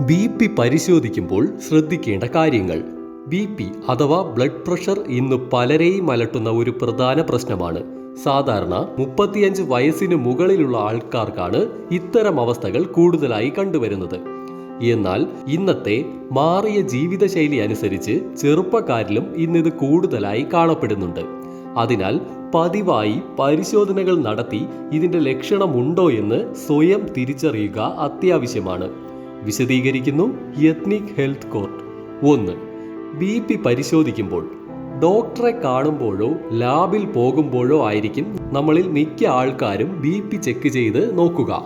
B P പരിശോധിക്കുമ്പോൾ ശ്രദ്ധിക്കേണ്ട കാര്യങ്ങൾ. ബി പി അഥവാ ബ്ലഡ് പ്രഷർ ഇന്ന് പലരെയും അലട്ടുന്ന ഒരു പ്രധാന പ്രശ്നമാണ്. സാധാരണ മുപ്പത്തിയഞ്ച് വയസ്സിന് മുകളിലുള്ള ആൾക്കാർക്കാണ് ഇത്തരം അവസ്ഥകൾ കൂടുതലായി കണ്ടുവരുന്നത്. എന്നാൽ ഇന്നത്തെ മാറിയ ജീവിതശൈലി അനുസരിച്ച് ചെറുപ്പക്കാരിലും ഇന്നിത് കൂടുതലായി കാണപ്പെടുന്നുണ്ട്. അതിനാൽ പതിവായി പരിശോധനകൾ നടത്തി ഇതിന്റെ ലക്ഷണമുണ്ടോ എന്ന് സ്വയം തിരിച്ചറിയുക അത്യാവശ്യമാണ്. വിശദീകരിക്കുന്നു യത്നിക് ഹെൽത്ത് കോർട്ട്. ഒന്ന് ബി പി പരിശോധിക്കുമ്പോൾ ഡോക്ടറെ കാണുമ്പോഴോ ലാബിൽ പോകുമ്പോഴോ ആയിരിക്കും നമ്മളിൽ മിക്ക ആൾക്കാരും ബി പി ചെക്ക് ചെയ്ത് നോക്കുക.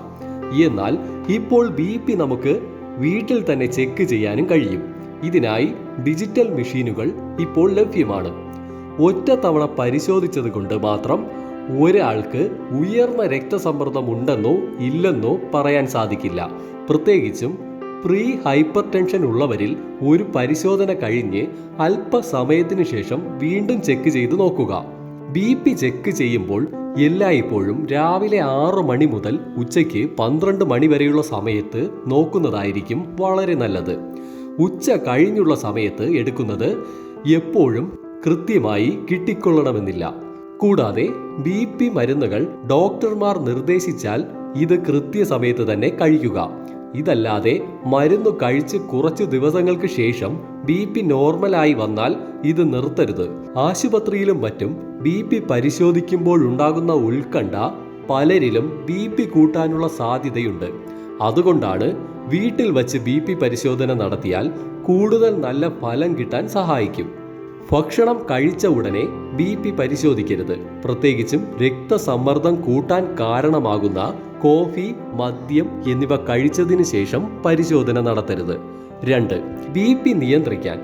എന്നാൽ ഇപ്പോൾ ബി പി നമുക്ക് വീട്ടിൽ തന്നെ ചെക്ക് ചെയ്യാനും കഴിയും. ഇതിനായി ഡിജിറ്റൽ മെഷീനുകൾ ഇപ്പോൾ ലഭ്യമാണ്. ഒറ്റ തവണ പരിശോധിച്ചത് കൊണ്ട് മാത്രം ഒരാൾക്ക് ഉയർന്ന രക്തസമ്മർദ്ദം ഉണ്ടെന്നോ ഇല്ലെന്നോ പറയാൻ സാധിക്കില്ല. പ്രത്യേകിച്ചും പ്രീ ഹൈപ്പർ ടെൻഷൻ ഉള്ളവരിൽ ഒരു പരിശോധന കഴിഞ്ഞ് അല്പസമയത്തിന് ശേഷം വീണ്ടും ചെക്ക് ചെയ്ത് നോക്കുക. ബി പി ചെക്ക് ചെയ്യുമ്പോൾ എല്ലായ്പ്പോഴും രാവിലെ ആറ് മണി മുതൽ ഉച്ചയ്ക്ക് പന്ത്രണ്ട് മണി വരെയുള്ള സമയത്ത് നോക്കുന്നതായിരിക്കും വളരെ നല്ലത്. ഉച്ച കഴിഞ്ഞുള്ള സമയത്ത് എടുക്കുന്നത് എപ്പോഴും കൃത്യമായി കിട്ടിക്കൊള്ളണമെന്നില്ല. കൂടാതെ ബി പി മരുന്നുകൾ ഡോക്ടർമാർ നിർദ്ദേശിച്ചാൽ ഇത് കൃത്യസമയത്ത് തന്നെ കഴിക്കുക. ഇതല്ലാതെ മരുന്ന് കഴിച്ച് കുറച്ച് ദിവസങ്ങൾക്ക് ശേഷം ബി പി നോർമലായി വന്നാൽ ഇത് നിർത്തരുത്. ആശുപത്രിയിലും മറ്റും ബി പി പരിശോധിക്കുമ്പോൾ ഉണ്ടാകുന്ന ഉത്കണ്ഠ പലരിലും ബി പി കൂട്ടാനുള്ള സാധ്യതയുണ്ട്. അതുകൊണ്ടാണ് വീട്ടിൽ വച്ച് ബി പി പരിശോധന നടത്തിയാൽ കൂടുതൽ നല്ല ഫലം കിട്ടാൻ സഹായിക്കും. ഭക്ഷണം കഴിച്ച ഉടനെ ബി പി പരിശോധിക്കരുത്. പ്രത്യേകിച്ചും രക്തസമ്മർദ്ദം കൂട്ടാൻ കാരണമാകുന്ന കോഫി മദ്യം എന്നിവ കഴിച്ചതിന് ശേഷം പരിശോധന നടത്തരുത്. രണ്ട് ബി പി നിയന്ത്രിക്കാൻ.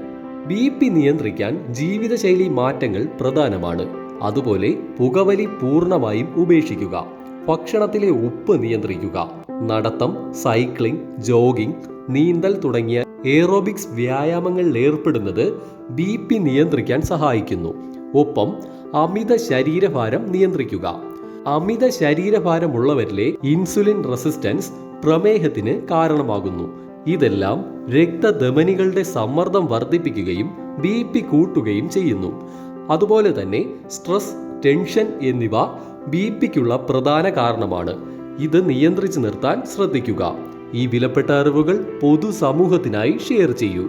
ബി പി നിയന്ത്രിക്കാൻ ജീവിതശൈലി മാറ്റങ്ങൾ പ്രധാനമാണ്. അതുപോലെ പുകവലി പൂർണമായും ഉപേക്ഷിക്കുക. ഭക്ഷണത്തിലെ ഉപ്പ് നിയന്ത്രിക്കുക. നടത്തം സൈക്ലിംഗ് ജോഗിംഗ് നീന്തൽ തുടങ്ങിയ എയറോബിക്സ് വ്യായാമങ്ങളിൽ ഏർപ്പെടുന്നത് ബി പി നിയന്ത്രിക്കാൻ സഹായിക്കുന്നു. ഒപ്പം അമിത ശരീരഭാരം നിയന്ത്രിക്കുക. അമിത ശരീരഭാരമുള്ളവരിലെ ഇൻസുലിൻ റെസിസ്റ്റൻസ് പ്രമേഹത്തിന് കാരണമാകുന്നു. ഇതെല്ലാം രക്തധമനികളുടെ സമ്മർദ്ദം വർദ്ധിപ്പിക്കുകയും ബി പി കൂട്ടുകയും ചെയ്യുന്നു. അതുപോലെ തന്നെ സ്ട്രെസ് ടെൻഷൻ എന്നിവ ബി പിക്കുള്ള പ്രധാന കാരണമാണ്. ഇത് നിയന്ത്രിച്ചു നിർത്താൻ ശ്രദ്ധിക്കുക. ഈ വിലപ്പെട്ട അറിവുകൾ പൊതുസമൂഹത്തിനായി ഷെയർ ചെയ്യൂ.